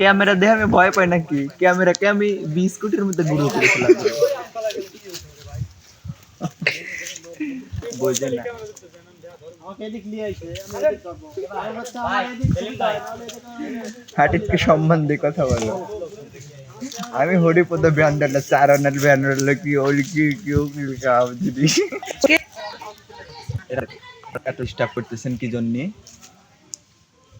Camera দেখে আমি ভয় পাই নাকি? ক্যামেরাকে আমি বিস্কুটের মধ্যে গুঁড়ো করে ফেলাম বোঝে না। হাটিকে সম্বন্ধে কথা বলো। আমি হরিপদ ব্যান্ডারটা, চারণের ব্যান্ডার কি ওলি কি কি কি কাম এত স্টাফ করতেছেন কি জন্য?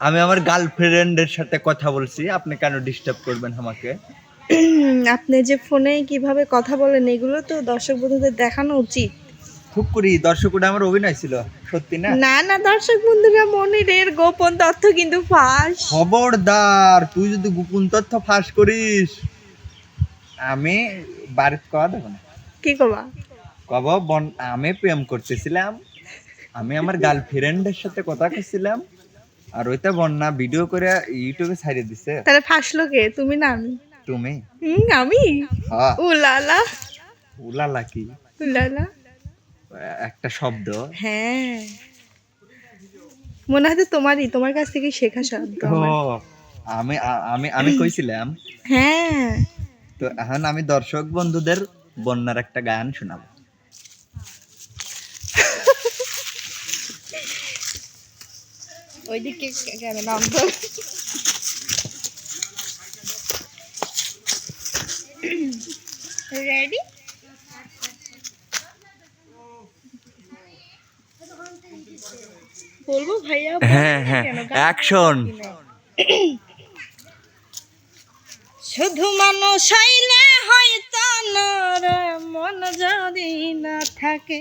আমি আমার গার্লফ্রেন্ডের সাথে কথা বলছি আপনি কেন ডিস্টার্ব করবেন আমাকে? আপনি যে ফোনে কীভাবে কথা বলেন এগুলো তো দর্শক বন্ধুদের দেখানো উচিত। খুব করি দর্শক ওটা আমার অভিনয় ছিল সত্যি না? না না দর্শক বন্ধুরা মনিরের গোপন তথ্য কিন্তু ফাঁস। খবরদার তুই যদি গোপন তথ্য ফাঁস করিস আমি বাড়িতে কওয়া দেবো না। কি করবা কব বন আমি প্রেম করতেছিলাম আমি আমার গার্লফ্রেন্ডের সাথে কথা করছিলাম আর ওইটা বন্যা ভিডিও করে ইউটিউবে ছাড়িয়ে দিছে। তাহলে ফাঁসলো কে? তুমি না আমি? তুমি? হুম আমি? হ্যাঁ। উলালা। উলালা কি? উলালা। একটা শব্দ। হ্যাঁ। মনে হয় তো তোমারই তোমার কাছ থেকে শেখা শব্দ আমি আমি আমি কইছিলাম। হ্যাঁ। তো এখন আমি দর্শক বন্ধুদের বন্যার একটা গান শোনাবো। ওইদিকে নাম রেডি বলব ভাইয়া হ্যাঁ হ্যাঁ। অ্যাকশন শুধু মানুষ হইলে হয়তো নর মন যদি না থাকে।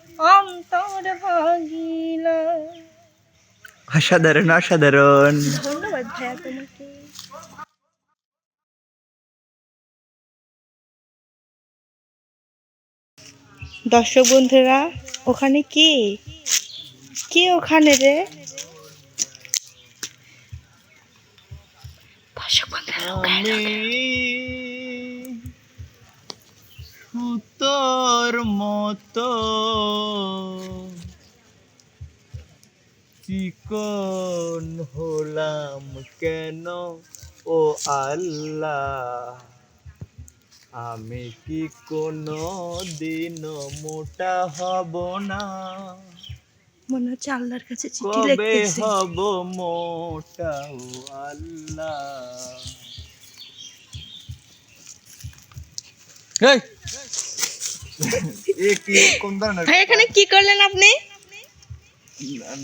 অন্তর ভাঙিলা অসাধারণ অসাধারণ। ধন্যবাদ ভাইয়া তোমাকে। দর্শক বন্ধুরা ওখানে কি? কে ওখানে রে? দর্শক বন্ধুরা ওখানে মতো চিকন হলাম কেন? ও আল্লাহ আমি কি কোনো দিন মোটা হব না? মনে হচ্ছে আল্লাহর কাছে চিঠি কবে লিখতেছে। হব মোটা ও আল্লাহ? এই! এ কি কোন ধরনের ভাই এখানে কি করলেন আপনি?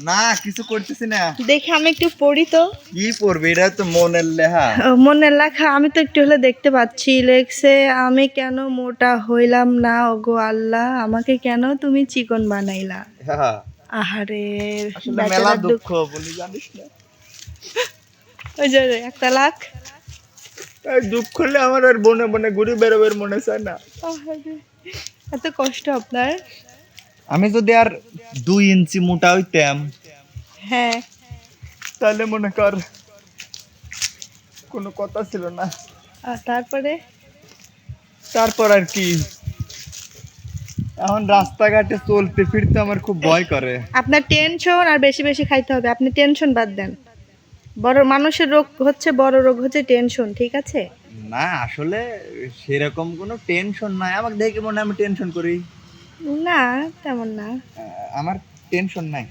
না কিছু করতেছি না। দেখে আমি একটু পড়ি তো। কি পড়বে? এটা তো মনের লেহা ও, মনে লেখা আমি তো একটু হলে দেখতে পাচ্ছি। লেখছে আমি কেন মোটা হইলাম না ওগো আল্লাহ? আমাকে কেন তুমি চিকন বানাইলা? হ্যাঁ, আহারে মেলা দুঃখ। বলি জানিস না। ওই যে একটা লাখ। দুঃখ হলে আমার আর বনে বনে ঘুরে বেরোবের মনে চায় না। আহারে, এত কষ্ট আপনার? আমি যদি আর দুই ইঞ্চি মোটা হইতাম হ্যাঁ। তাহলে মনে কর কোনো কথা ছিল না। আর তারপরে? তারপর আর কি। এখন রাস্তাঘাটে চলতে ফিরতে আমার খুব ভয় করে। আপনার টেনশন আর বেশি বেশি খাইতে হবে। আপনি টেনশন বাদ দেন। বড় মানুষের রোগ হচ্ছে বড় রোগ হচ্ছে টেনশন ঠিক আছে? না আসলে সেরকম কোনো টেনশন নাই। আমাকে দেখে মনে হয় আমি টেনশন করি। না তেমন না। আমার টেনশন নাই।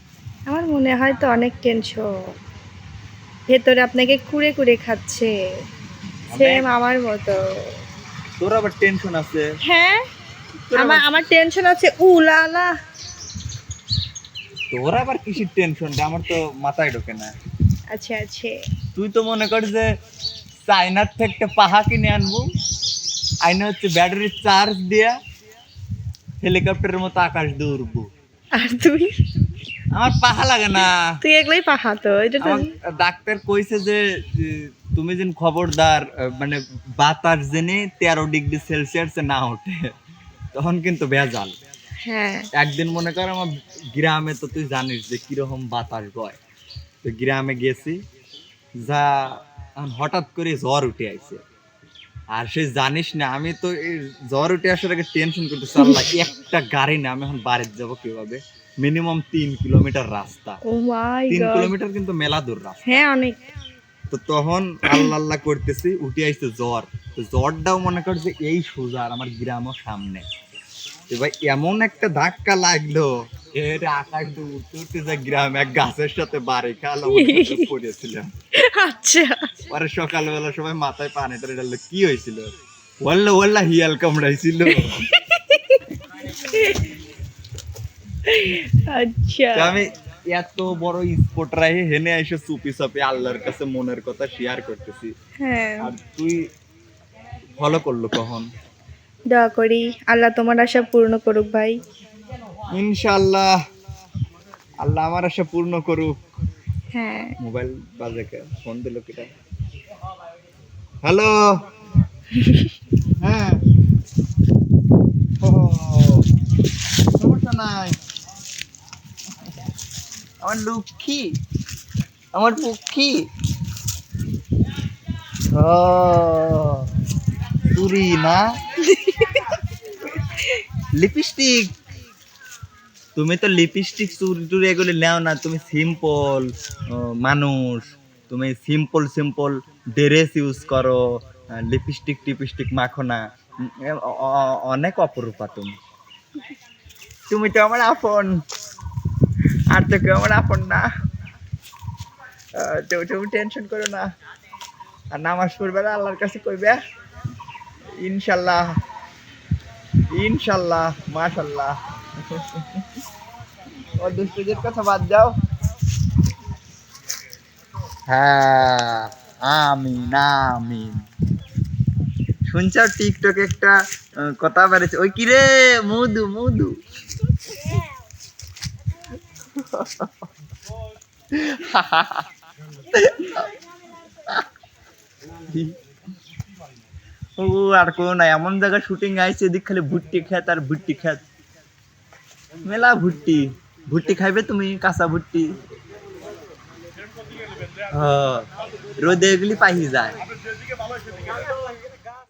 আমার মনে হয় তো অনেক টেনশন ভেতরে আপনাকে কুড়ে কুড়ে খাচ্ছে। সেম আমার মতো। তোর আবার টেনশন আছে? হ্যাঁ? আমার আমার টেনশন আছে উলালা। তোর আবার কিসের টেনশন আমার তো মাথায় ঢোকে না। আচ্ছা আচ্ছা তুই তো মনে কর যে চাইনার থেকে পাহা কিনে আনব। আইনে হচ্ছে ব্যাটারির চার্জ দিয়া হেলিকপ্টারের মতো আকাশ দিয়ে উড়বো আর তুই? আমার পাহা লাগে না। তুই এগুলোই পাহাতো এটা তো ডাক্তার কইছে যে তুমি যেন খবরদার মানে বাতাস জেনে তেরো ডিগ্রি সেলসিয়াসে না ওঠে। তখন কিন্তু ভেজাল। হ্যাঁ। একদিন মনে কর আমার গ্রামে তো তুই জানিস যে কীরকম বাতাস বয়। তো গ্রামে গেছি যা হঠাৎ করে জ্বর উঠে আইছে। আর সে জানিস না আমি তো জ্বর উঠে আসার আগে টেনশন করতে চাল্লা একটা গাড়ি না আমি এখন বাড়িতে যাব কীভাবে? মিনিমাম তিন কিলোমিটার রাস্তা। তিন কিলোমিটার কিন্তু মেলা দূর রাস্তা। হ্যাঁ অনেক। তো তখন আল্লাহ আল্লাহ করতেছি উঠে আইছে জ্বর। তো জ্বরটাও মনে কর যে এই সোজা আর আমার গ্রামও সামনে। ভাই এমন একটা ধাক্কা লাগল এর আকাশ উঠতে উঠতে যে গ্রাম এক গাছের সাথে বাড়ি খালো পড়েছিলাম। আচ্ছা। পরে সকালবেলা সবাই মাথায় পানি ডাললো কি হয়েছিল? ওয়াল্লা ওয়াল্লা হিয়াল কামড়াইছিল। আচ্ছা। আমি এত বড় স্পট রাহে হেনে এসে চুপি চাপি আল্লাহর কাছে মনের কথা শেয়ার করতেছি। হ্যাঁ। আর তুই ফলো করল কখন? দোয়া করি আল্লাহ তোমার আশা পূর্ণ করুক ভাই। ইনশাআল্লাহ আল্লাহ আমার আশা পূর্ণ করুক। হ্যাঁ। মোবাইল বাজে কে ফোন দিল কিটা। হ্যালো। হ্যাঁ। ও, সমস্যা নাই। আমার লক্ষ্মী। আমার পক্ষী ও তুরি না? লিপস্টিক। তুমি তো লিপস্টিক চুরি টুরি এগুলো নেও না, তুমি সিম্পল মানুষ। তুমি সিম্পল সিম্পল ড্রেস ইউজ করো লিপস্টিক টিপস্টিক মাখো না। অনেক অপরূপা তুমি। তুমি তো আমার আপন। আর তো কেউ আমার আপন না। তুমি টেনশন করো না। আর নামাজ পড়বে আল্লাহর কাছে কইবে, ইনশাল্লাহ। ইনশাল্লাহ, মাশাল্লাহ। ও দুষ্টুদের কথা বাদ দাও হ্যাঁ আমিন আমিন। শুনছাও টিকটকে একটা কথা বেড়েছে। ওই কিরে মধু মধু। ও, আর কোনো না এমন জায়গায় শুটিং আইছে, এদিক খালি ভুট্টি খেত আর ভুট্টি খেত। মেলা ভুট্টি। ভুট্টি খাইবে তুমি কাঁচা ভুট্টি হ্যাঁ, রোদে এগুলি পাহি যায়